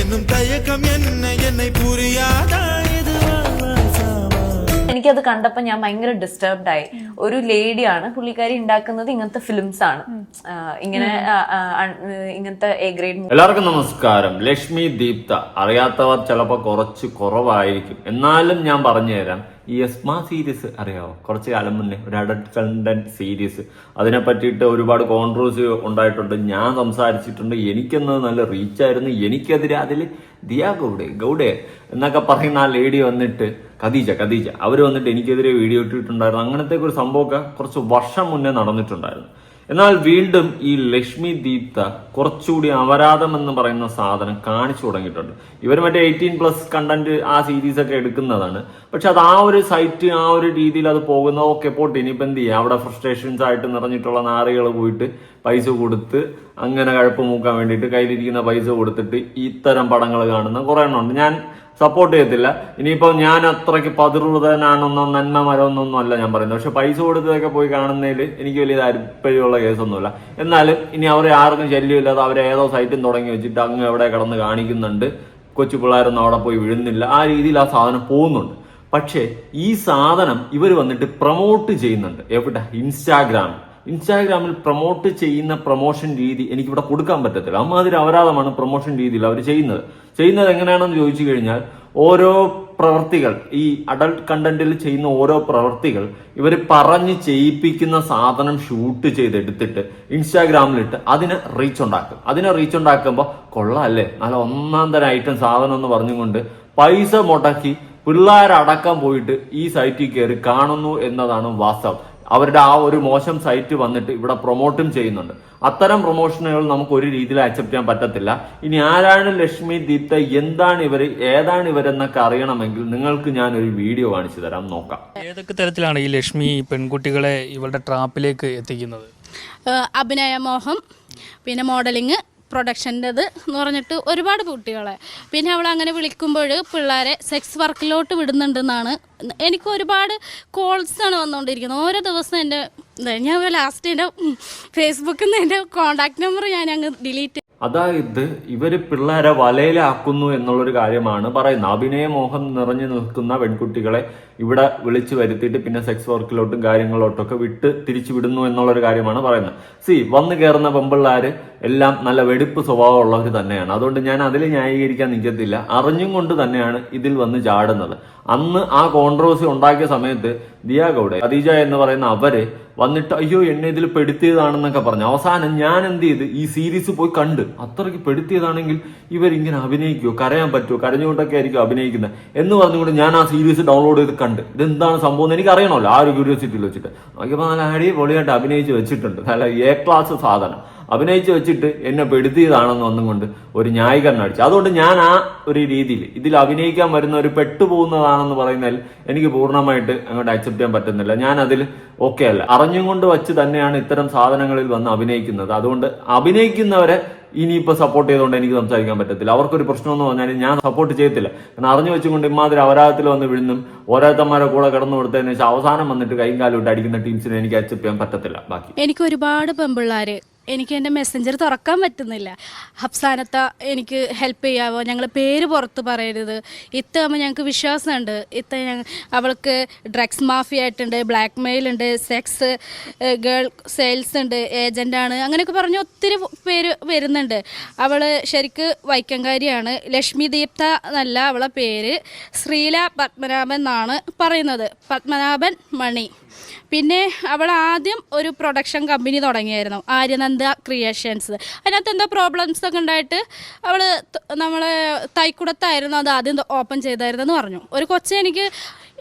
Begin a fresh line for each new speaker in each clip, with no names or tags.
എന്നും എന്നെ
എനിക്കത് കണ്ടപ്പോൾ ഞാൻ ഭയങ്കര ഡിസ്റ്റർബ്ഡ് ആയി. ഒരു ലേഡിയാണ് പുള്ളിക്കാരി ഉണ്ടാക്കുന്നത് ഇങ്ങനത്തെ ഫിലിംസ് ആണ്. ഇങ്ങനെ ഇങ്ങനത്തെ എ ഗ്രേഡ്
എല്ലാവർക്കും നമസ്കാരം. ലക്ഷ്മി ദീപ്ത അറിയാത്തവർ ചിലപ്പോൾ കുറച്ച് കുറവായിരിക്കും. എന്നാലും ഞാൻ പറഞ്ഞുതരാം ഈ എസ്മ സീരീസ് അറിയാവോ? കുറച്ച് കാലം മുന്നേ ഒരു അഡൽട്ട് കണ്ടന്റ് സീരീസ് അതിനെ പറ്റിയിട്ട് ഒരുപാട് കോൺട്രവേഴ്സി ഉണ്ടായിട്ടുണ്ട്. ഞാൻ സംസാരിച്ചിട്ടുണ്ട്. എനിക്കെന്നത് നല്ല റീച്ചായിരുന്നു എനിക്കെതിരെ അതിൽ ദിയാ ഗൗഡെ ഗൗഡെ എന്നൊക്കെ പറയുന്ന ആ ലേഡി വന്നിട്ട് ഖദീജ ഖദീജ. അവർ വന്നിട്ട് എനിക്കെതിരെ വീഡിയോ ഇട്ടിട്ടുണ്ടായിരുന്നു. അങ്ങനത്തെ ഒരു സംഭവമൊക്കെ കുറച്ച് വർഷം മുന്നേ നടന്നിട്ടുണ്ടായിരുന്നു. എന്നാൽ വീണ്ടും ഈ ലക്ഷ്മി ദീപ്ത കുറച്ചുകൂടി അപരാധം എന്ന് പറയുന്ന സാധനം കാണിച്ചു തുടങ്ങിയിട്ടുണ്ട്. ഇവർ മറ്റേ എയ്റ്റീൻ പ്ലസ് കണ്ടന്റ് ആ സീരീസ് ഒക്കെ എടുക്കുന്നതാണ്. പക്ഷെ അത് ആ ഒരു സൈറ്റ് ആ ഒരു രീതിയിൽ അത് പോകുന്ന ഓക്കെ പോട്ട് ഇനിയിപ്പോൾ എന്ത് ചെയ്യുക അവിടെ ഫ്രസ്ട്രേഷൻസ് ആയിട്ട് നിറഞ്ഞിട്ടുള്ള നാറികൾ പോയിട്ട് പൈസ കൊടുത്ത് അങ്ങനെ കഴപ്പ് മൂക്കാൻ വേണ്ടിയിട്ട് കയ്യിലിരിക്കുന്ന പൈസ കൊടുത്തിട്ട് ഇത്തരം പടങ്ങൾ കാണുന്ന കുറേ എണ്ണമുണ്ട് ഞാൻ സപ്പോർട്ട് ചെയ്യത്തില്ല. ഇനിയിപ്പോൾ ഞാൻ അത്രയ്ക്ക് പതിർവൃതനാണെന്നോ നന്മ മരമെന്നൊന്നും അല്ല ഞാൻ പറയുന്നത്. പക്ഷെ പൈസ കൊടുത്തതൊക്കെ പോയി കാണുന്നതിൽ എനിക്ക് വലിയ താല്പര്യമുള്ള കേസൊന്നുമില്ല. എന്നാലും ഇനി അവരെ ആർക്കും ശല്യമില്ലാതെ അവരെ ഏതോ സൈറ്റും തുടങ്ങി വെച്ചിട്ട് അങ്ങ് എവിടെ കിടന്ന് കാണിക്കുന്നുണ്ട്. കൊച്ചു പിള്ളേരൊന്നും അവിടെ പോയി വിഴുന്നില്ല. ആ രീതിയിൽ ആ സാധനം പോകുന്നുണ്ട്. പക്ഷേ ഈ സാധനം ഇവർ വന്നിട്ട് പ്രൊമോട്ട് ചെയ്യുന്നുണ്ട്. എവിടെ? ഇൻസ്റ്റാഗ്രാം ഇൻസ്റ്റാഗ്രാമിൽ പ്രൊമോട്ട് ചെയ്യുന്ന പ്രൊമോഷൻ രീതി എനിക്കിവിടെ കൊടുക്കാൻ പറ്റത്തില്ല. അമ്മാതിരി അപരാധമാണ് പ്രൊമോഷൻ രീതിയിൽ അവർ ചെയ്യുന്നത്. ചെയ്യുന്നത് എങ്ങനെയാണെന്ന് ചോദിച്ചു കഴിഞ്ഞാൽ ഓരോ പ്രവർത്തികൾ ഈ അഡൾട്ട് കണ്ടന്റിൽ ചെയ്യുന്ന ഓരോ പ്രവർത്തികൾ ഇവർ പറഞ്ഞ് ചെയ്യിപ്പിക്കുന്ന സാധനം ഷൂട്ട് ചെയ്തെടുത്തിട്ട് ഇൻസ്റ്റാഗ്രാമിലിട്ട് അതിന് റീച്ച് ഉണ്ടാക്കും. അതിനെ റീച്ച് ഉണ്ടാക്കുമ്പോൾ കൊള്ളാല്ലേ നല്ല ഒന്നാം തരം ഐറ്റം സാധനം എന്ന് പറഞ്ഞുകൊണ്ട് പൈസ മുടക്കി പിള്ളേരടക്കം പോയിട്ട് ഈ സൈറ്റിൽ കയറി കാണുന്നു എന്നതാണ് വാസ്തവം. അവരുടെ ആ ഒരു മോശം സൈറ്റ് വന്നിട്ട് ഇവിടെ പ്രൊമോട്ടും ചെയ്യുന്നുണ്ട്. അത്തരം പ്രൊമോഷനുകൾ നമുക്ക് ഒരു രീതിയിൽ അക്സെപ്റ്റ് ചെയ്യാൻ പറ്റത്തില്ല. ഇനി ആരാണ് ലക്ഷ്മി ദീപ്ത എന്താണ് ഇവർ ഏതാണ് ഇവരെന്നൊക്കെ അറിയണമെങ്കിൽ നിങ്ങൾക്ക് ഞാൻ ഒരു വീഡിയോ കാണിച്ചു തരാം. നോക്കാം.
ഏതൊക്കെ തരത്തിലാണ് ഈ ലക്ഷ്മി പെൺകുട്ടികളെ ഇവരുടെ ട്രാപ്പിലേക്ക് എത്തിക്കുന്നത്?
അഭിനയ അഭിനയമോഹം പിന്നെ മോഡലിങ് പ്രൊഡക്ഷന്റെത് എന്ന് പറഞ്ഞിട്ട് ഒരുപാട് കുട്ടികളെ. പിന്നെ അവൾ അങ്ങനെ വിളിക്കുമ്പോൾ പിള്ളേരെ സെക്സ് വർക്കിലോട്ട് വിടുന്നുണ്ടെന്നാണ് എനിക്ക് ഒരുപാട് കോൾസാണ് വന്നുകൊണ്ടിരിക്കുന്നത് ഓരോ ദിവസം എന്റെ ഞാൻ ലാസ്റ്റ് എന്റെ ഫേസ്ബുക്കിൽ നിന്ന് എന്റെ കോണ്ടാക്ട് നമ്പർ ഞാൻ അങ്ങ് ഡിലീറ്റ്
അതായത് ഇവർ പിള്ളേരെ വലയിലാക്കുന്നു എന്നുള്ളൊരു കാര്യമാണ് പറയുന്നത്. അഭിനയമോഹം നിറഞ്ഞു നിൽക്കുന്ന പെൺകുട്ടികളെ ഇവിടെ വിളിച്ചു വരുത്തിയിട്ട് പിന്നെ സെക്സ് വർക്കിലോട്ടും കാര്യങ്ങളിലോട്ടും ഒക്കെ വിട്ട് തിരിച്ചു വിടുന്നു എന്നുള്ളൊരു കാര്യമാണ് പറയുന്നത്. സി വന്നു കയറുന്ന പെമ്പിള്ളാര് എല്ലാം നല്ല വെടിപ്പ് സ്വഭാവമുള്ളവർ തന്നെയാണ്. അതുകൊണ്ട് ഞാൻ അതിൽ ന്യായീകരിക്കാൻ നിൽക്കത്തില്ല. അറിഞ്ഞും കൊണ്ട് തന്നെയാണ് ഇതിൽ വന്ന് ചാടുന്നത്. അന്ന് ആ കോൺട്രവേഴ്സി ഉണ്ടാക്കിയ സമയത്ത് ദിയാ ഗൗഡെ ഖദീജ എന്ന് പറയുന്ന അവർ വന്നിട്ട് അയ്യോ എന്നെ ഇതിൽ പെടുത്തിയതാണെന്നൊക്കെ പറഞ്ഞു. അവസാനം ഞാൻ എന്ത് ചെയ്ത്? ഈ സീരീസ് പോയി കണ്ട്. അത്രയ്ക്ക് പെടുത്തിയതാണെങ്കിൽ ഇവരിങ്ങനെ അഭിനയിക്കുമോ കരയാൻ പറ്റുമോ കരഞ്ഞുകൊണ്ടൊക്കെ ആയിരിക്കും അഭിനയിക്കുന്നത്? എന്ന് പറഞ്ഞുകൊണ്ട് ഞാൻ ആ സീരീസ് ഡൗൺലോഡ് ചെയ്ത് കണ്ട്. ഇതെന്താണ് സംഭവം എന്ന് എനിക്ക് അറിയണമല്ലോ ആ ഒരു ക്യൂരിയോസിറ്റിയിൽ വെച്ചിട്ട്. നോക്കിയപ്പോൾ നല്ല അടിപൊളിയായിട്ട് അഭിനയിച്ച് വെച്ചിട്ടുണ്ട്. നല്ല എ ക്ലാസ് സാധനം. അഭിനയിച്ച് വെച്ചിട്ട് എന്നെ പെടുത്തിയതാണെന്ന് ഒന്നും കൊണ്ട് ഒരു ന്യായീകരണം അടിച്ചു അതുകൊണ്ട് ഞാൻ ആ ഒരു രീതിയിൽ ഇതിൽ അഭിനയിക്കാൻ വരുന്ന ഒരു പെട്ടുപോകുന്നതാണെന്ന് പറയുന്നതിൽ എനിക്ക് പൂർണമായിട്ട് അങ്ങോട്ട് അക്സെപ്റ്റ് ചെയ്യാൻ പറ്റുന്നില്ല. ഞാൻ അതിൽ ഓക്കെ അല്ല. അറിഞ്ഞും കൊണ്ട് വെച്ച് തന്നെയാണ് ഇത്തരം സാധനങ്ങളിൽ വന്ന് അഭിനയിക്കുന്നത്. അതുകൊണ്ട് അഭിനയിക്കുന്നവരെ ഇനിയിപ്പോൾ സപ്പോർട്ട് ചെയ്തുകൊണ്ട് എനിക്ക് സംസാരിക്കാൻ പറ്റത്തില്ല. അവർക്കൊരു പ്രശ്നമെന്ന് പറഞ്ഞാൽ ഞാൻ സപ്പോർട്ട് ചെയ്യത്തില്ല. കാരണം അറിഞ്ഞു വെച്ചുകൊണ്ട് ഇമാതിരി അവരാഹത്തിൽ വന്ന് വിഴുന്നും ഓരോരുത്തന്മാരെ കൂടെ കിടന്നു കൊടുത്തതിന് ശേഷം അവസാനം വന്നിട്ട് കൈയും കാലും ഇട്ട് അടിക്കുന്ന ടീംസിനെ എനിക്ക് അക്സെപ്റ്റ് ചെയ്യാൻ പറ്റത്തില്ല. ബാക്കി.
എനിക്ക് ഒരുപാട് പെമ്പിള്ളാർ എനിക്ക് എന്റെ മെസ്സഞ്ചർ തുറക്കാൻ പറ്റുന്നില്ല. ഹബ്സാനത്ത എനിക്ക് ഹെൽപ്പ് ചെയ്യാവോ? ഞങ്ങൾ പേര് പുറത്ത് പറയരുത്. ഇത്ത ആകുമ്പോൾ ഞങ്ങൾക്ക് വിശ്വാസമുണ്ട്. ഇത്ത അവൾക്ക് ഡ്രഗ്സ് മാഫിയ ആയിട്ടുണ്ട് ബ്ലാക്ക് മെയിൽ ഉണ്ട് സെക്സ് ഗേൾ സെയിൽസ് ഉണ്ട് ഏജന്റാണ് അങ്ങനെയൊക്കെ പറഞ്ഞ് ഒത്തിരി പേര് വരുന്നുണ്ട്. അവൾ ശരിക്ക് വൈക്കങ്കാരിയാണ്. ലക്ഷ്മി ദീപ്ത എന്നല്ല അവളെ പേര്. ശ്രീല പത്മനാഭൻ എന്നാണ് പറയുന്നത്. പത്മനാഭൻ മണി. പിന്നെ അവൾ ആദ്യം ഒരു പ്രൊഡക്ഷൻ കമ്പനി തുടങ്ങിയായിരുന്നു. ആര്യനന്ദ ക്രിയേഷൻസ് അതിനകത്ത് എന്തോ പ്രോബ്ലംസ് ഒക്കെ ഉണ്ടായിട്ട് അവൾ നമ്മളെ തൈക്കുടത്തായിരുന്നു അത് ആദ്യം ഓപ്പൺ ചെയ്തായിരുന്നെന്ന് പറഞ്ഞു. ഒരു കൊച്ചെ എനിക്ക്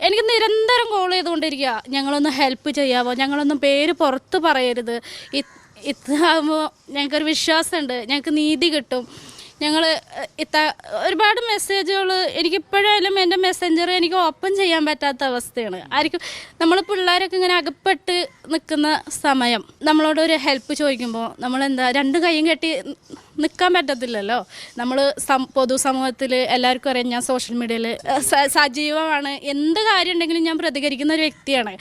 എനിക്ക് നിരന്തരം കോൾ ചെയ്തുകൊണ്ടിരിക്കുക ഞങ്ങളൊന്ന് ഹെൽപ്പ് ചെയ്യാവോ? ഞങ്ങളൊന്നും പേര് പുറത്ത് പറയരുത്. ഇതാകുമ്പോൾ ഞങ്ങൾക്കൊരു വിശ്വാസമുണ്ട്. ഞങ്ങൾക്ക് നീതി കിട്ടും. ഞങ്ങൾ ഇത്ത ഒരുപാട് മെസ്സേജുകൾ എനിക്കിപ്പോഴായാലും എന്റെ മെസ്സഞ്ചർ എനിക്ക് ഓപ്പൺ ചെയ്യാൻ പറ്റാത്ത അവസ്ഥയാണ്. ആയിരിക്കും നമ്മൾ പിള്ളേരൊക്കെ ഇങ്ങനെ അകപ്പെട്ട് നിൽക്കുന്ന സമയം നമ്മളോട് ഒരു ഹെൽപ്പ് ചോദിക്കുമ്പോൾ നമ്മളെന്താ രണ്ട് കൈയും കെട്ടി നിൽക്കാൻ പറ്റത്തില്ലല്ലോ? നമ്മൾ സം പൊതുസമൂഹത്തിൽ എല്ലാവർക്കും അറിയാം ഞാൻ സോഷ്യൽ മീഡിയയിൽ സജീവമാണ്. എന്ത് കാര്യം ഉണ്ടെങ്കിലും ഞാൻ പ്രതികരിക്കുന്ന ഒരു വ്യക്തിയാണ്.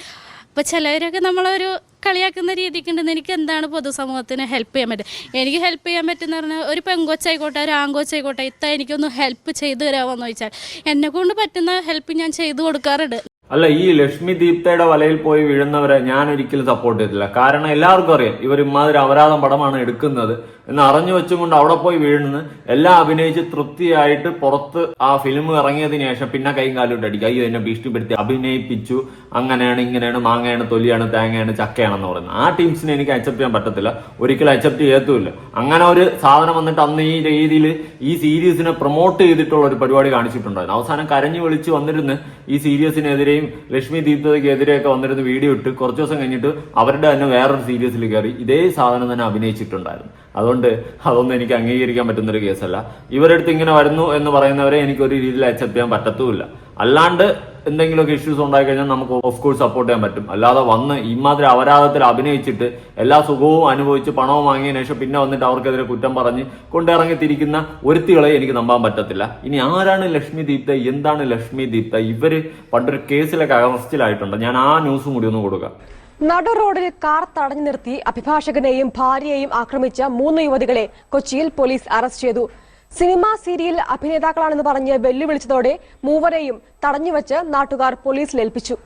അപ്പോൾ ചിലവരൊക്കെ നമ്മളൊരു കളിയാക്കുന്ന രീതിക്ക് ഉണ്ടെന്ന് എനിക്ക് എന്താണ് പൊതുസമൂഹത്തിന് ഹെൽപ്പ് ചെയ്യാൻ പറ്റുക? എനിക്ക് ഹെൽപ്പ് ചെയ്യാൻ പറ്റുന്ന പറഞ്ഞാൽ ഒരു പെങ്കൊച്ചായിക്കോട്ടെ ഒരു ആങ്കോച്ചായിക്കോട്ടെ ഇത്ത എനിക്കൊന്ന് ഹെൽപ്പ് ചെയ്തു തരാമോ എന്ന് ചോദിച്ചാൽ എന്നെ കൊണ്ട് പറ്റുന്ന ഹെൽപ്പ് ഞാൻ ചെയ്തു കൊടുക്കാറുണ്ട്.
അല്ല ഈ ലക്ഷ്മി ദീപ്തയുടെ വലയിൽ പോയി വീഴുന്നവരെ ഞാൻ ഒരിക്കലും സപ്പോർട്ട് ചെയ്തില്ല കാരണം എല്ലാവർക്കും അറിയാം ഇവർ ഇമാതിരി അപരാധം പടമാണ് എടുക്കുന്നത്. എന്ന് അറിഞ്ഞു വെച്ചുകൊണ്ട് അവിടെ പോയി വീഴുന്നത്. എല്ലാം അഭിനയിച്ച് തൃപ്തിയായിട്ട് പുറത്ത് ആ ഫിലിം ഇറങ്ങിയതിനു ശേഷം പിന്നെ കൈയും കാലും അടിക്കുക അയ്യോ എന്നെ ഭീഷണിപ്പെടുത്തി. അഭിനയിപ്പിച്ചു. അങ്ങനെയാണ് ഇങ്ങനെയാണ് മാങ്ങയാണ് തൊലിയാണ് തേങ്ങയാണ് ചക്കയാണെന്ന് പറയുന്നത്. ആ ടീംസിനെ എനിക്ക് അക്സെപ്റ്റ് ചെയ്യാൻ പറ്റത്തില്ല. ഒരിക്കലും അക്സെപ്റ്റ് ചെയ്യത്തുമില്ല. അങ്ങനെ ഒരു സാധനം വന്നിട്ട് അന്ന് ഈ രീതിയിൽ ഈ സീരീസിനെ പ്രൊമോട്ട് ചെയ്തിട്ടുള്ള ഒരു പരിപാടി കാണിച്ചിട്ടുണ്ടായിരുന്നു. അവസാനം കരഞ്ഞു വിളിച്ച് വന്നിരുന്ന് ഈ സീരീസിനെതിരെയും ലക്ഷ്മി ദീപ്തയ്ക്കെതിരെയൊക്കെ വന്നിരുന്ന് വീഡിയോ ഇട്ട് കുറച്ച് ദിവസം കഴിഞ്ഞിട്ട് അവരുടെ തന്നെ വേറൊരു സീരീസിൽ കയറി ഇതേ സാധനം തന്നെ അഭിനയിച്ചിട്ടുണ്ടായിരുന്നു. അതുകൊണ്ട് അതൊന്നും എനിക്ക് അംഗീകരിക്കാൻ പറ്റുന്നൊരു കേസല്ല. ഇവരെടുത്ത് ഇങ്ങനെ വരുന്നു എന്ന് പറയുന്നവരെ എനിക്ക് ഒരു രീതിയിൽ അക്സെപ്റ്റ് ചെയ്യാൻ പറ്റത്തുമില്ല. അല്ലാണ്ട് എന്തെങ്കിലുമൊക്കെ ഇഷ്യൂസ് ഉണ്ടായി കഴിഞ്ഞാൽ നമുക്ക് ഓഫ് കോഴ്സ് സപ്പോർട്ട് ചെയ്യാൻ പറ്റും. അല്ലാതെ വന്ന് ഇമാതിരി അപരാധത്തിൽ അഭിനയിച്ചിട്ട് എല്ലാ സുഖവും അനുഭവിച്ച് പണവും വാങ്ങിയതിനു ശേഷം പിന്നെ വന്നിട്ട് അവർക്കെതിരെ കുറ്റം പറഞ്ഞ് കൊണ്ടിറങ്ങി തിരിക്കുന്ന ഒരുത്തികളെ എനിക്ക് നമ്പാൻ പറ്റത്തില്ല. ഇനി ആരാണ് ലക്ഷ്മി ദീപ്ത? എന്താണ് ലക്ഷ്മി ദീപ്ത? ഇവർ പണ്ടൊരു കേസിലൊക്കെ അറസ്റ്റിലായിട്ടുണ്ട് ഞാൻ ആ ന്യൂസും കൂടി ഒന്ന് കൊടുക്കാം.
നടു റോഡിൽ കാർ തടഞ്ഞു നിർത്തി അഭിഭാഷകനെയും ഭാര്യയെയും ആക്രമിച്ച മൂന്ന് യുവതികളെ കൊച്ചിയിൽ പോലീസ് അറസ്റ്റ് ചെയ്തു. സിനിമാ സീരിയൽ അഭിനേതാക്കളാണെന്ന് പറഞ്ഞ് വെല്ലുവിളിച്ചതോടെ മൂവരെയും തടഞ്ഞുവച്ച് നാട്ടുകാർ പോലീസിൽ ഏൽപ്പിച്ചു.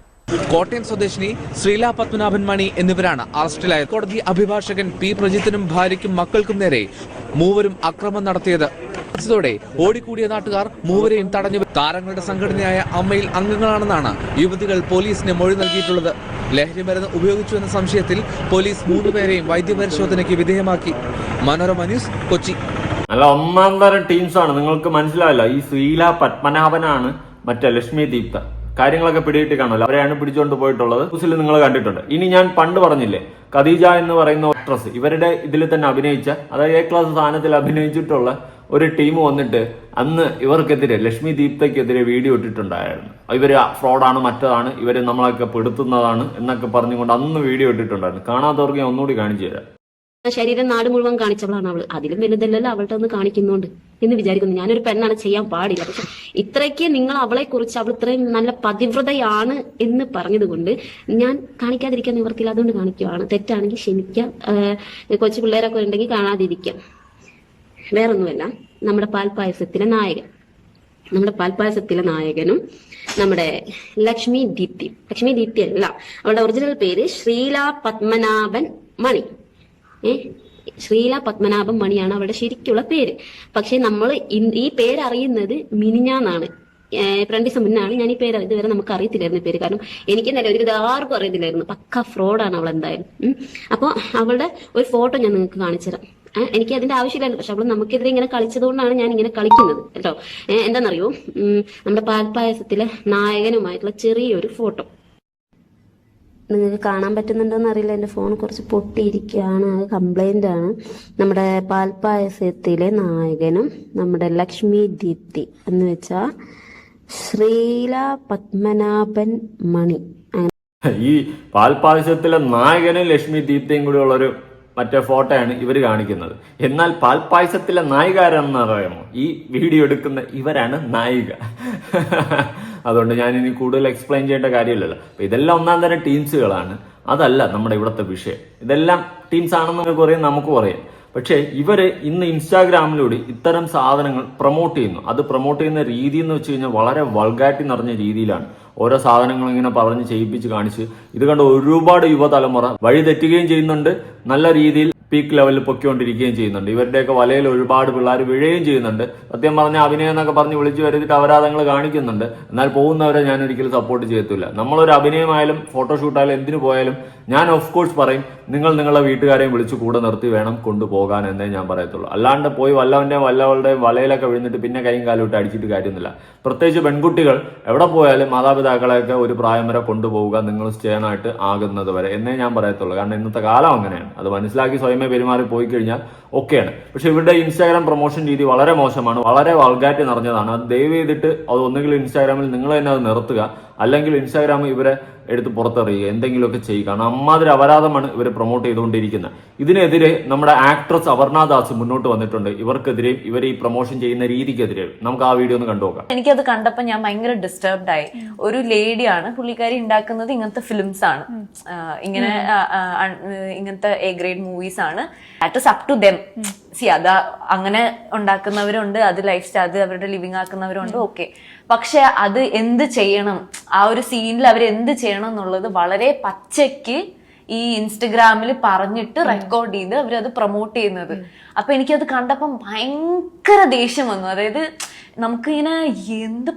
കോട്ടയം സ്വദേശിനി ശ്രീല പത്മനാഭൻ മണി എന്നിവരാണ് അറസ്റ്റിലായത്. കോടതി അഭിഭാഷകൻ പി പ്രജിത്തിനും ഭാര്യയ്ക്കും മക്കൾക്കും നേരെ മൂവരും അക്രമം നടത്തിയത്. ോടെ ഓടിക്കൂടിയ നാട്ടുകാർ മൂവരെയും തടഞ്ഞു. താരങ്ങളുടെ സംഘടനയായ അമ്മയിൽ അംഗങ്ങളാണെന്നാണ് യുവതികൾ പോലീസിന് മൊഴി നൽകിയിട്ടുള്ളത്. ലഹരി മരുന്ന് ഉപയോഗിച്ചു എന്ന സംശയത്തിൽ പോലീസ് മൂന്നുപേരെയും വൈദ്യപരിശോധനയ്ക്ക് വിധേയമാക്കി. മനോരമ ന്യൂസ് കൊച്ചി.
അല്ല ഒന്നാം തരം ആണ്. നിങ്ങൾക്ക് മനസ്സിലാവില്ല. ഈ ശ്രീല പത്മനാഭനാണ് മറ്റേ ലക്ഷ്മി ദീപ്ത. കാര്യങ്ങളൊക്കെ പിടിയിട്ട് കാണുമല്ലോ. അവരെയാണ് പിടിച്ചുകൊണ്ട് പോയിട്ടുള്ളത്. ന്യൂസിൽ നിങ്ങൾ കണ്ടിട്ടുണ്ട്. ഇനി ഞാൻ പണ്ട് പറഞ്ഞില്ലേ ഖദീജ എന്ന് പറയുന്ന ആക്ട്രസ് ഇവരുടെ ഇതിൽ തന്നെ അഭിനയിച്ച അതായത് എ ക്ലാസ് സ്ഥാനത്തിൽ അഭിനയിച്ചിട്ടുള്ള ഒരു ടീം വന്നിട്ട് അന്ന് ഇവർക്കെതിരെ ലക്ഷ്മി ദീപ്തയ്ക്കെതിരെ വീഡിയോ ഇട്ടിട്ടുണ്ടായിരുന്നു. ഇവർ ഫ്രോഡാണ് മറ്റതാണ് ഇവർ നമ്മളൊക്കെ പെടുത്തുന്നതാണ് എന്നൊക്കെ പറഞ്ഞുകൊണ്ട് അന്ന് വീഡിയോ ഇട്ടിട്ടുണ്ടായിരുന്നു. കാണാത്തവർക്ക് ഞാൻ ഒന്നുകൂടി കാണിച്ചു തരാം.
ശരീരം നാട് മുഴുവൻ കാണിച്ചവളാണ് അവൾ അതിലും വലുതല്ലല്ലോ അവളുടെ ഒന്ന് കാണിക്കുന്നുണ്ട് എന്ന് വിചാരിക്കുന്നു. ഞാനൊരു പെണ്ണാണ് ചെയ്യാൻ പാടില്ല. പക്ഷെ ഇത്രയ്ക്ക് നിങ്ങൾ അവളെ കുറിച്ച് അവൾ ഇത്രയും നല്ല പതിവ്രതയാണ് എന്ന് പറഞ്ഞതുകൊണ്ട് ഞാൻ കാണിക്കാതിരിക്കാൻ നിവർത്തിയില്ല. അതുകൊണ്ട് കാണിക്കുവാണ്. തെറ്റാണെങ്കിൽ ക്ഷമിക്കാം. കൊച്ചു പിള്ളേരൊക്കെ ഉണ്ടെങ്കിൽ കാണാതിരിക്കാം. വേറൊന്നുമല്ല നമ്മുടെ പാൽപായസത്തിലെ നായകൻ. നമ്മുടെ പാൽപായസത്തിലെ നായകനും നമ്മുടെ ലക്ഷ്മി ദീപ്തി. ലക്ഷ്മി ദീപ്തി അല്ല അവളുടെ ഒറിജിനൽ പേര് ശ്രീല പത്മനാഭൻ മണി. ഏ? ശ്രീല പത്മനാഭൻ മണിയാണ് അവളുടെ ശരിക്കുള്ള പേര്. പക്ഷെ നമ്മൾ ഈ പേര് അറിയുന്നത് മിനിഞ്ഞാന്നാണ്. രണ്ട് മുന്നാണ്. ഞാൻ ഈ പേര് ഇതുവരെ നമുക്ക് അറിയത്തില്ലായിരുന്നു പേര്. കാരണം എനിക്ക് നല്ല ഒരുവിധ ആർക്കും അറിയത്തില്ലായിരുന്നു. പക്ക ഫ്രോഡാണ് അവൾ എന്തായാലും. അപ്പൊ അപ്പോൾ അവളുടെ ഒരു ഫോട്ടോ ഞാൻ നിങ്ങൾക്ക് കാണിച്ചുതരാം എനിക്ക് അതിന്റെ ആവശ്യമില്ലായിരുന്നു. പക്ഷെ അവൾ നമുക്കെതിരെ ഇങ്ങനെ കളിച്ചതുകൊണ്ടാണ് ഞാൻ ഇങ്ങനെ കളിക്കുന്നത്. കേട്ടോ. എന്താണെന്നറിയോ നമ്മുടെ പാൽപ്പായസത്തിലെ നായകനുമായിട്ടുള്ള ചെറിയൊരു ഫോട്ടോ നിങ്ങൾക്ക് കാണാൻ പറ്റുന്നുണ്ടോന്ന് അറിയില്ല. എന്റെ ഫോൺ കുറച്ച് പൊട്ടിയിരിക്കുകയാണ്. അത് കംപ്ലൈന്റ് ആണ്. നമ്മുടെ പാൽപ്പായസത്തിലെ നായകനും നമ്മുടെ ലക്ഷ്മി ദീപ്തി എന്ന് വെച്ചാൽ ശ്രീല പത്മനാഭൻ മണി.
ഈ പാൽപായസത്തിലെ നായകനും ലക്ഷ്മി ദീപ്തയും കൂടി ഉള്ളൊരു മറ്റേ ഫോട്ടോയാണ് ഇവർ കാണിക്കുന്നത്. എന്നാൽ പാൽപായസത്തിലെ നായിക ആരാണെന്ന് അറിയാമോ? ഈ വീഡിയോ എടുക്കുന്ന ഇവരാണ് നായിക. അതുകൊണ്ട് ഞാൻ ഇനി കൂടുതൽ എക്സ്പ്ലെയിൻ ചെയ്യേണ്ട കാര്യമില്ലല്ലോ. അപ്പൊ ഇതെല്ലാം ഒന്നാം തരം ടീംസുകളാണ് അതല്ല നമ്മുടെ ഇവിടുത്തെ വിഷയം. ഇതെല്ലാം ടീംസ് ആണെന്ന് നിങ്ങൾക്ക് പറയും നമുക്ക് പറയാം. പക്ഷേ ഇവർ ഇന്ന് ഇൻസ്റ്റാഗ്രാമിലൂടെ ഇത്തരം സാധനങ്ങൾ പ്രൊമോട്ട് ചെയ്യുന്നു. അത് പ്രൊമോട്ട് ചെയ്യുന്ന രീതി എന്ന് വെച്ച് കഴിഞ്ഞാൽ വളരെ വൾഗാറ്റി നിറഞ്ഞ രീതിയിലാണ്. ഓരോ സാധനങ്ങൾ ഇങ്ങനെ പറഞ്ഞ് ചെയ്യിപ്പിച്ച് കാണിച്ച് ഇത് കണ്ട് ഒരുപാട് യുവതലമുറ വഴി തെറ്റുകയും ചെയ്യുന്നുണ്ട്. നല്ല രീതിയിൽ പീക്ക് ലെവലിൽ പൊക്കിക്കൊണ്ടിരിക്കുകയും ചെയ്യുന്നുണ്ട്. ഇവരുടെയൊക്കെ വലയിൽ ഒരുപാട് പിള്ളേർ വിഴയും ചെയ്യുന്നുണ്ട്. സത്യം പറഞ്ഞ അഭിനയം എന്നൊക്കെ പറഞ്ഞ് വിളിച്ചു വരുത്തിട്ട് അവരാധങ്ങൾ കാണിക്കുന്നുണ്ട്. എന്നാൽ പോകുന്നവരെ ഞാൻ ഒരിക്കലും സപ്പോർട്ട് ചെയ്യത്തില്ല. നമ്മളൊരു അഭിനയമായാലും ഫോട്ടോഷൂട്ടായാലും എന്തിനു പോയാലും ഞാൻ ഓഫ് കോഴ്സ് പറയും നിങ്ങൾ നിങ്ങളുടെ വീട്ടുകാരെയും വിളിച്ച് കൂടെ നിർത്തി വേണം കൊണ്ടുപോകാൻ എന്നേ ഞാൻ പറയത്തുള്ളൂ. അല്ലാണ്ട് പോയി വല്ലവന്റെയും വല്ലവളുടെയും വലയിലൊക്കെ വിഴുന്നിട്ട് പിന്നെ കൈയും കാലും ഇട്ട് അടിച്ചിട്ട് കാര്യമൊന്നുമില്ല. പ്രത്യേകിച്ച് പെൺകുട്ടികൾ എവിടെ പോയാലും മാതാപിതാക്കളെയൊക്കെ ഒരു പ്രായം വരെ കൊണ്ടുപോവുക നിങ്ങൾ സ്റ്റേണായിട്ട് ആകുന്നത് വരെ എന്നേ ഞാൻ പറയത്തുള്ളൂ. കാരണം ഇന്നത്തെ കാലം അങ്ങനെയാണ്. അത് മനസ്സിലാക്കി സ്വയമേ പെരുമാറി പോയി കഴിഞ്ഞാൽ ഓക്കെയാണ് പക്ഷെ ഇവരുടെ ഇൻസ്റ്റാഗ്രാം പ്രൊമോഷൻ രീതി വളരെ മോശമാണ് വളരെ വൾഗാറ്റി നിറഞ്ഞതാണ്. അത് ദയവ് ചെയ്തിട്ട് അത് ഒന്നുകിൽ ഇൻസ്റ്റാഗ്രാമിൽ നിങ്ങൾ തന്നെ അത് നിർത്തുക അല്ലെങ്കിൽ ഇൻസ്റ്റാഗ്രാം ഇവരെ എടുത്ത് പുറത്തെറിയുക എന്തെങ്കിലുമൊക്കെ ചെയ്യുക. കാരണം അമ്മാതിരി അപരാധമാണ് ഇവർ പ്രൊമോട്ട് ചെയ്തുകൊണ്ടിരിക്കുന്നത്. ഇതിനെതിരെ നമ്മുടെ ആക്ട്രസ് അവർണാദാസ് മുന്നോട്ട് വന്നിട്ടുണ്ട്. ഇവർക്കെതിരെ ഇവർ ഈ പ്രൊമോഷൻ ചെയ്യുന്ന രീതിക്കെതിരെ. നമുക്ക് ആ വീഡിയോ ഒന്ന് കണ്ടുനോക്കാം
എനിക്കത് കണ്ടപ്പോൾ ഞാൻ ഭയങ്കര ഡിസ്റ്റർബ്ഡ് ആയി. ഒരു ലേഡിയാണ് പുള്ളിക്കാരി ഉണ്ടാക്കുന്നത് ഇങ്ങനത്തെ ഫിലിംസ് ആണ്. ഇങ്ങനെ ഇങ്ങനത്തെ എ ഗ്രേഡ് മൂവീസ് ആണ്. That is up to them C അത് അങ്ങനെ ഉണ്ടാക്കുന്നവരുണ്ട് അത് ലൈഫ് സ്റ്റൈൽ അത് അവരുടെ ലിവിങ് ആക്കുന്നവരുണ്ട് ഓക്കെ പക്ഷെ അത് എന്ത് ചെയ്യണം? ആ ഒരു സീനിൽ അവർ എന്ത് ചെയ്യണം എന്നുള്ളത് വളരെ പച്ചയ്ക്ക് ഈ ഇൻസ്റ്റഗ്രാമിൽ പറഞ്ഞിട്ട് റെക്കോർഡ് ചെയ്ത് അവരത് പ്രൊമോട്ട് ചെയ്യുന്നത്. അപ്പൊ എനിക്കത് കണ്ടപ്പം ഭയങ്കര ദേഷ്യം വന്നു. അതായത് നമുക്കിങ്ങനെ എന്ത്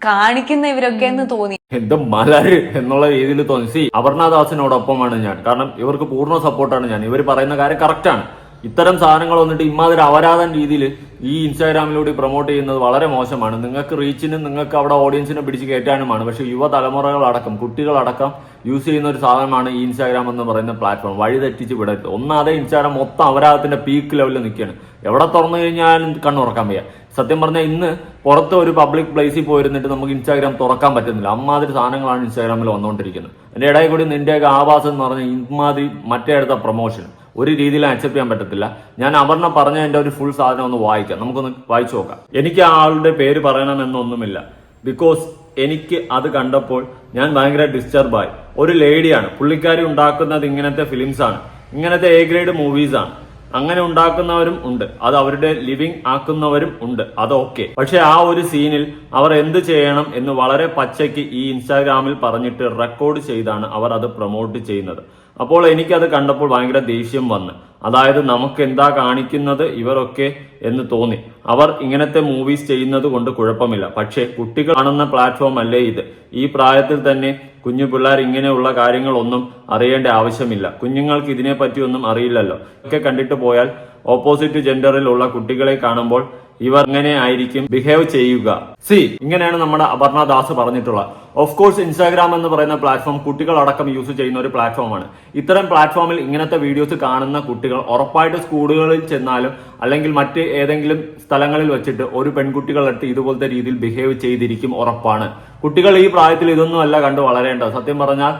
കാണിക്കുന്ന ഇവരൊക്കെ എന്ന് തോന്നി.
എന്ത് മലര് എന്നുള്ള രീതിയിൽ തോന്നി. സി അപർണദാസിനോടൊപ്പമാണ് ഞാൻ. കാരണം ഇവർക്ക് പൂർണ സപ്പോർട്ടാണ് ഞാൻ. ഇവർ പറയുന്ന കാര്യം കറക്റ്റാണ് ഇത്തരം സാധനങ്ങൾ വന്നിട്ട് ഇമാതിരി അവരാധൻ രീതിയിൽ ഈ ഇൻസ്റ്റാഗ്രാമിലൂടെ പ്രൊമോട്ട് ചെയ്യുന്നത് വളരെ മോശമാണ്. നിങ്ങൾക്ക് റീച്ചിനും നിങ്ങൾക്ക് അവിടെ ഓഡിയൻസിനെ പിടിച്ച് കയറ്റാനുമാണ്. പക്ഷേ യുവതലമുറകളടക്കം കുട്ടികളടക്കം യൂസ് ചെയ്യുന്ന ഒരു സാധനമാണ് ഈ ഇൻസ്റ്റാഗ്രാം എന്ന് പറയുന്ന പ്ലാറ്റ്ഫോം വഴി തെറ്റിച്ച് വിടരുത്. ഒന്നാതെ ഇൻസ്റ്റാഗ്രാം മൊത്തം അവരാധത്തിന്റെ പീക്ക് ലെവലിൽ നിൽക്കുകയാണ്. എവിടെ തുറന്നു കഴിഞ്ഞാലും കണ്ണുറക്കാൻ വയ്യ. സത്യം പറഞ്ഞാൽ ഇന്ന് പുറത്ത് ഒരു പബ്ലിക് പ്ലേസിൽ പോയിരുന്നിട്ട് നമുക്ക് ഇൻസ്റ്റാഗ്രാം തുറക്കാൻ പറ്റുന്നില്ല. അമ്മാതിരി സാധനങ്ങളാണ് ഇൻസ്റ്റാഗ്രാമിൽ വന്നുകൊണ്ടിരിക്കുന്നത്. എന്റെ ഇടയിൽ കൂടി നിന്റെയൊക്കെ ആവാസം എന്ന് പറഞ്ഞാൽ ഇമാതിരി മറ്റേ അടുത്ത പ്രൊമോഷൻ ഒരു രീതിയിൽ അക്സെപ്റ്റ് ചെയ്യാൻ പറ്റത്തില്ല. ഞാൻ അപർണ പറഞ്ഞതിന്റെ ഒരു ഫുൾ സാധനം ഒന്ന് വായിക്കാം. നമുക്കൊന്ന് വായിച്ചു നോക്കാം. എനിക്ക് ആ ആളുടെ പേര് പറയണമെന്നൊന്നുമില്ല. ബിക്കോസ് എനിക്ക് അത് കണ്ടപ്പോൾ ഞാൻ ഭയങ്കര ഡിസ്റ്റർബായി ഒരു ലേഡിയാണ് പുള്ളിക്കാരി ഉണ്ടാക്കുന്നത് ഇങ്ങനത്തെ ഫിലിംസ് ആണ്. ഇങ്ങനത്തെ എ ഗ്രേഡ് മൂവീസ് ആണ്. അങ്ങനെ ഉണ്ടാക്കുന്നവരും ഉണ്ട്. അത് അവരുടെ ലിവിങ് ആക്കുന്നവരും ഉണ്ട്. അത് ഓക്കെ പക്ഷെ ആ ഒരു സീനിൽ അവർ എന്ത് ചെയ്യണം എന്ന് വളരെ പച്ചയ്ക്ക് ഈ ഇൻസ്റ്റാഗ്രാമിൽ പറഞ്ഞിട്ട് റെക്കോർഡ് ചെയ്താണ് അവർ അത് പ്രൊമോട്ട് ചെയ്യുന്നത്. അപ്പോൾ എനിക്കത് കണ്ടപ്പോൾ ഭയങ്കര ദേഷ്യം വന്ന്. അതായത് നമുക്ക് എന്താ കാണിക്കുന്നത് ഇവരൊക്കെ എന്ന് തോന്നി. അവർ ഇങ്ങനത്തെ മൂവീസ് ചെയ്യുന്നത് കൊണ്ട് കുഴപ്പമില്ല. പക്ഷേ കുട്ടികൾ കാണുന്ന പ്ലാറ്റ്ഫോം അല്ലേ ഇത്? ഈ പ്രായത്തിൽ തന്നെ കുഞ്ഞു പിള്ളേർ ഇങ്ങനെയുള്ള കാര്യങ്ങളൊന്നും അറിയേണ്ട ആവശ്യമില്ല. കുഞ്ഞുങ്ങൾക്ക് ഇതിനെ പറ്റിയൊന്നും അറിയില്ലല്ലോ. ഒക്കെ കണ്ടിട്ട് പോയാൽ ഓപ്പോസിറ്റ് ജെൻഡറിലുള്ള കുട്ടികളെ കാണുമ്പോൾ ഇവർ ഇങ്ങനെ ആയിരിക്കും ബിഹേവ് ചെയ്യുക. സി ഇങ്ങനെയാണ് നമ്മുടെ അപർണ ദാസ് പറഞ്ഞിട്ടുള്ളത്. ഓഫ് കോഴ്സ് ഇൻസ്റ്റാഗ്രാം എന്ന് പറയുന്ന പ്ലാറ്റ്ഫോം കുട്ടികളടക്കം യൂസ് ചെയ്യുന്ന ഒരു പ്ലാറ്റ്ഫോമാണ് ഇത്തരം പ്ലാറ്റ്ഫോമിൽ ഇങ്ങനത്തെ വീഡിയോസ് കാണുന്ന കുട്ടികൾ ഉറപ്പായിട്ട് സ്കൂളുകളിൽ ചെന്നാലും അല്ലെങ്കിൽ മറ്റ് ഏതെങ്കിലും സ്ഥലങ്ങളിൽ വെച്ചിട്ട് ഒരു പെൺകുട്ടികളടുത്ത് ഇതുപോലത്തെ രീതിയിൽ ബിഹേവ് ചെയ്തിരിക്കും ഉറപ്പാണ്. കുട്ടികൾ ഈ പ്രായത്തിൽ ഇതൊന്നും അല്ല കണ്ട് വളരേണ്ടത്. സത്യം പറഞ്ഞാൽ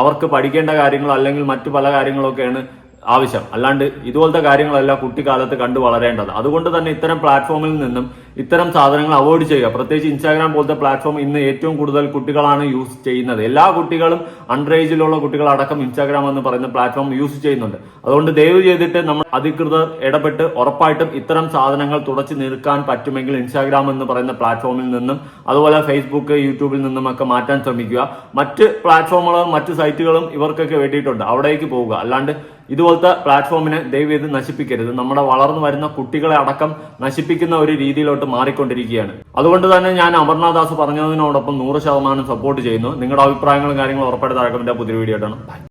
അവർക്ക് പഠിക്കേണ്ട കാര്യങ്ങളോ അല്ലെങ്കിൽ മറ്റു പല കാര്യങ്ങളൊക്കെയാണ് ആവശ്യം. അല്ലാണ്ട് ഇതുപോലത്തെ കാര്യങ്ങളല്ല കുട്ടിക്കാലത്ത് കണ്ടു വളരേണ്ടത്. അതുകൊണ്ട് തന്നെ ഇത്തരം പ്ലാറ്റ്ഫോമിൽ നിന്നും ഇത്തരം സാധനങ്ങൾ അവോയ്ഡ് ചെയ്യുക. പ്രത്യേകിച്ച് ഇൻസ്റ്റാഗ്രാം പോലത്തെ പ്ലാറ്റ്ഫോം ഇന്ന് ഏറ്റവും കൂടുതൽ കുട്ടികളാണ് യൂസ് ചെയ്യുന്നത്. എല്ലാ കുട്ടികളും അണ്ടർ ഏജിലുള്ള കുട്ടികളടക്കം ഇൻസ്റ്റാഗ്രാം എന്ന് പറയുന്ന പ്ലാറ്റ്ഫോം യൂസ് ചെയ്യുന്നുണ്ട്. അതുകൊണ്ട് ദയവ് ചെയ്തിട്ട് നമ്മൾ അധികൃതർ ഇടപെട്ട് ഉറപ്പായിട്ടും ഇത്തരം സാധനങ്ങൾ തുടച്ചു നിൽക്കാൻ പറ്റുമെങ്കിൽ ഇൻസ്റ്റാഗ്രാം എന്ന് പറയുന്ന പ്ലാറ്റ്ഫോമിൽ നിന്നും അതുപോലെ ഫേസ്ബുക്ക് യൂട്യൂബിൽ നിന്നും ഒക്കെ മാറ്റാൻ ശ്രമിക്കുക. മറ്റ് പ്ലാറ്റ്ഫോമുകളും മറ്റ് സൈറ്റുകളും ഇവർക്കൊക്കെ വേണ്ടിയിട്ടുണ്ട്. അവിടേക്ക് പോവുക. അല്ലാണ്ട് ഇതുപോലത്തെ പ്ലാറ്റ്ഫോമിനെ ദയവ് ചെയ്ത് നശിപ്പിക്കരുത്. നമ്മുടെ വളർന്നു വരുന്ന കുട്ടികളെ അടക്കം നശിപ്പിക്കുന്ന ഒരു രീതിയിലോട്ട് മാറിക്കൊണ്ടിരിക്കുകയാണ്. അതുകൊണ്ട് തന്നെ ഞാൻ അമർനാഥ് പറഞ്ഞതിനോടൊപ്പം നൂറ് ശതമാനം സപ്പോർട്ട് ചെയ്യുന്നു. നിങ്ങളുടെ അഭിപ്രായങ്ങളും കാര്യങ്ങളും ഉറപ്പായിട്ട് താഴെ പുതിയ വീഡിയോ ആയിട്ടാണ്